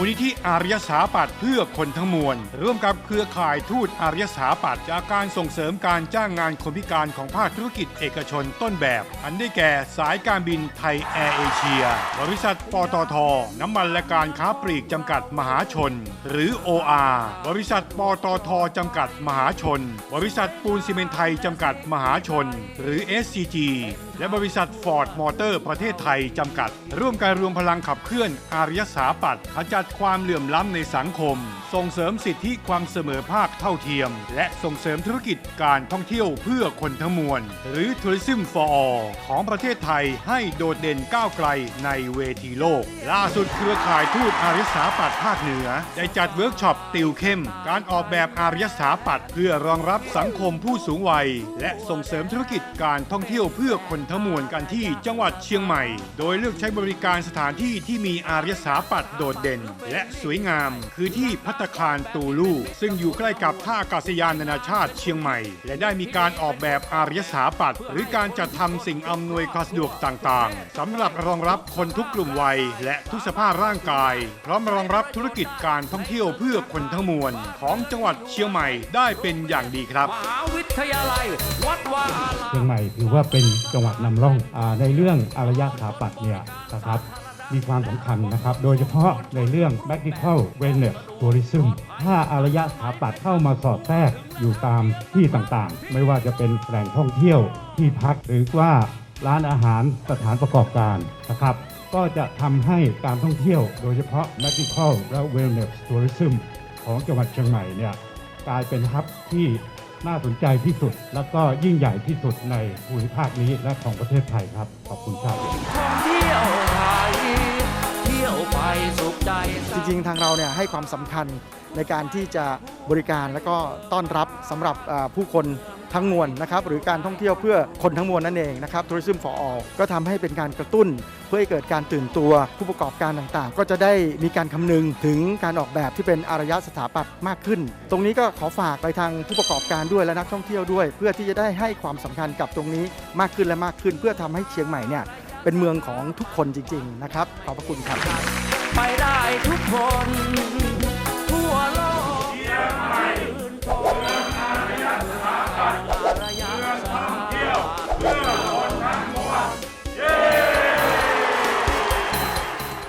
มูลนิธิอารยสาปัตเพื่อคนทั้งมวล ร่วมกับเครือข่ายทูตอารยสาปัตจากการส่งเสริมการจ้างงานคนพิการของภาคธุรกิจเอกชนต้นแบบ อันได้แก่สายการบินไทยแอร์เอเชีย บริษัทปตท น้ำมันและการค้าปลีกจำกัดมหาชน หรือ OR บริษัทปตทจำกัดมหาชน บริษัทปูนซีเมนไทยจำกัดมหาชน หรือ SCG และบริษัทฟอร์ดมอเตอร์ประเทศไทย จำกัด ร่วมการรวมพลังขับเคลื่อน อารยสถาปัตย์ขจัดความเหลื่อมล้ำในสังคม ส่งเสริมสิทธิความเสมอภาคเท่าเทียม และส่งเสริมธุรกิจการท่องเที่ยวเพื่อคนทั้งมวล หรือ Tourism for All ของประเทศไทยให้โดดเด่นก้าวไกลในเวทีโลก ล่าสุดเครือข่ายทูตอารยสาปัตย์ภาคเหนือ ได้จัดเวิร์กช็อปติวเข้ม การออกแบบอารยสถาปัตย์เพื่อรองรับสังคมผู้สูงวัย และส่งเสริมธุรกิจการท่องเที่ยวเพื่อคนทั้งมวลกันที่จังหวัดเชียงใหม่ โดยเลือกใช้บริการสถานที่ที่มีอารยสถาปัตย์โดดเด่น และสวยงาม คือที่พัตตาคารตูลูซึ่งอยู่ใกล้กับท่าอากาศยานนานาชาติเชียงใหม่ และได้มีการออกแบบอารยสถาปัตย์หรือการจัดทำสิ่งอำนวยความสะดวกต่างๆสำหรับรองรับคนทุกกลุ่มวัย และทุกสภาพร่างกาย พร้อมรองรับธุรกิจการท่องเที่ยวเพื่อคนทั้งมวล ของจังหวัดเชียงใหม่ได้เป็นอย่างดีครับมหาวิทยาลัยวัดวาอารามเชียงใหม่ถือว่าเป็นจังหวัดนำร่องอในเรื่องอารยสถาปัตย์เนี่ยนะครับมีความสำคัญนะครับ โดยเฉพาะในเรื่อง medical w e l n e s s tourism ถ้าอารยสถาปัตย์เข้ามาสอดแทรกอยู่ตามที่ต่างๆ ไม่ว่าจะเป็นแหล่งท่องเที่ยวที่พักหรือว่าร้านอาหารสถานประกอบการนะครับ ก็จะทำให้การท่องเที่ยว โดยเฉพาะ medical และ wellness tourism ของจังหวัดเชียงใหม่เนี่ยกลายเป็นฮับที่ น่าสนใจที่สุด แล้วก็ยิ่งใหญ่ที่สุดในภูมิภาคนี้และของประเทศไทยครับ ขอบคุณครับท่องเที่ยวไทยเที่ยวไปสุขใจจริงๆ ทางเราเนี่ยให้ความสำคัญในการที่จะบริการและก็ต้อนรับสำหรับเอ่อผู้คน ทั้งมวลนะครับหรือการท่องเที่ยวเพื่อคนทั้งมวลนั่นเองนะครับ Tourism for All ก็ทำให้เป็นการกระตุ้น เพื่อให้เกิดการตื่นตัวผู้ประกอบการต่างๆ ก็จะได้มีการคำนึงถึงการออกแบบที่เป็นอารยสถาปัตย์มากขึ้น ตรงนี้ก็ขอฝากไปทางผู้ประกอบการด้วยและนักท่องเที่ยวด้วย เพื่อที่จะได้ให้ความสำคัญกับตรงนี้มากขึ้นและมากขึ้น เพื่อทำให้เชียงใหม่เนี่ยเป็นเมืองของทุกคนจริง ๆ นะครับ ขอบพระคุณครับ ไปได้ทุกคน